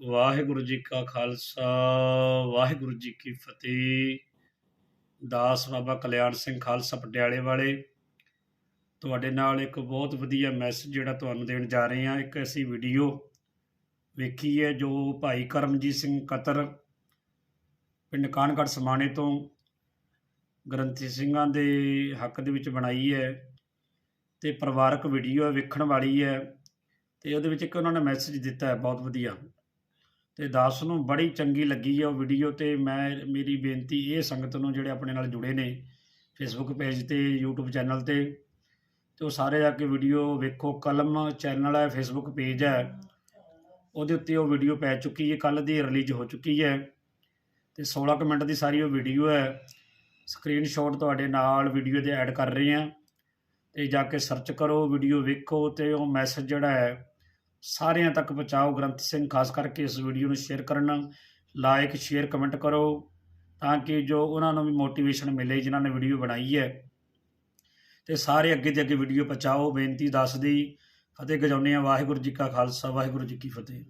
ਵਾਹਿਗੁਰੂ ਜੀ ਕਾ ਖਾਲਸਾ, ਵਾਹਿਗੁਰੂ ਜੀ ਕੀ ਫਤਿਹ। ਦਾਸ ਬਾਬਾ ਕਲਿਆਣ ਸਿੰਘ ਖਾਲਸਾ ਪਟਿਆਲੇ ਵਾਲੇ, ਤੁਹਾਡੇ ਨਾਲ ਇੱਕ ਬਹੁਤ ਵਧੀਆ ਮੈਸੇਜ ਜਿਹੜਾ ਤੁਹਾਨੂੰ ਦੇਣ ਜਾ ਰਹੇ ਹਾਂ। ਇੱਕ ਐਸੀ ਵੀਡੀਓ ਵੇਖੀ ਹੈ ਜੋ ਭਾਈ ਕਰਮਜੀਤ ਸਿੰਘ ਕਤਰ ਪਿੰਡ ਕਾਨਗੜ ਸਮਾਣੇ ਤੋਂ ਗ੍ਰੰਥੀ ਸਿੰਘਾਂ ਦੇ ਹੱਕ ਦੇ ਵਿੱਚ ਬਣਾਈ ਹੈ ਤੇ ਪਰਿਵਾਰਕ ਵੀਡੀਓ ਹੈ, ਵੇਖਣ ਵਾਲੀ ਹੈ ਤੇ ਉਹਦੇ ਵਿੱਚ ਇੱਕ ਉਹਨਾਂ ਨੇ ਮੈਸੇਜ ਦਿੱਤਾ ਹੈ, ਬਹੁਤ ਵਧੀਆ। ਤੇ ਦਾਸ ਨੂੰ ਬੜੀ ਚੰਗੀ ਲੱਗੀ ਹੈ ਉਹ ਵੀਡੀਓ ਤੇ। ਮੈਂ, ਮੇਰੀ ਬੇਨਤੀ ਇਹ ਸੰਗਤ ਨੂੰ ਜਿਹੜੇ ਆਪਣੇ ਨਾਲ ਜੁੜੇ ਨੇ ਫੇਸਬੁੱਕ ਪੇਜ ਤੇ, YouTube ਚੈਨਲ ਤੇ ਤੇ ਉਹ ਸਾਰੇ ਜਾ ਕੇ ਵੀਡੀਓ ਵੇਖੋ। ਕਲਮ ਚੈਨਲ ਹੈ ਫੇਸਬੁੱਕ ਪੇਜ ਹੈ। ਉਹਦੇ ਉੱਤੇ ਉਹ ਵੀਡੀਓ ਪੈ ਚੁੱਕੀ ਹੈ। ਕੱਲ ਦੀ ਰਿਲੀਜ਼ ਹੋ ਚੁੱਕੀ ਹੈ। ਤੇ 16 ਕੁ ਮਿੰਟ ਦੀ ਸਾਰੀ ਉਹ ਵੀਡੀਓ ਹੈ। ਸਕਰੀਨਸ਼ਾਟ ਤੁਹਾਡੇ ਨਾਲ ਵੀਡੀਓ ਦੇ ਐਡ ਕਰ ਰਹੇ ਹਾਂ। ਤੇ ਜਾ ਕੇ ਸਰਚ ਕਰੋ ਵੀਡੀਓ ਵੇਖੋ ਤੇ ਉਹ ਮੈਸੇਜ ਜਿਹੜਾ ਹੈ ਸਾਰਿਆਂ ਤੱਕ ਪਹੁੰਚਾਓ ਗ੍ਰੰਥ ਸਿੰਘ, ਖਾਸ ਕਰਕੇ ਇਸ ਵੀਡੀਓ ਨੂੰ ਸ਼ੇਅਰ ਕਰਨਾ ਲਾਈਕ ਸ਼ੇਅਰ ਕਮੈਂਟ ਕਰੋ ਤਾਂ ਕਿ ਜੋ ਉਹਨਾਂ ਨੂੰ ਵੀ ਮੋਟੀਵੇਸ਼ਨ ਮਿਲੇ, ਜਿਨ੍ਹਾਂ ਨੇ ਵੀਡੀਓ ਬਣਾਈ ਹੈ। ਤੇ ਸਾਰੇ ਅੱਗੇ ਦੇ ਅੱਗੇ ਵੀਡੀਓ ਪਹੁੰਚਾਓ। ਬੇਨਤੀ ਦੱਸਦੀ, ਫਤਿਹ ਗਜਾਉਂਦੇ ਹਾਂ ਵਾਹਿਗੁਰੂ ਜੀ ਕਾ ਖਾਲਸਾ, ਵਾਹਿਗੁਰੂ ਜੀ ਕੀ ਫਤਿਹ।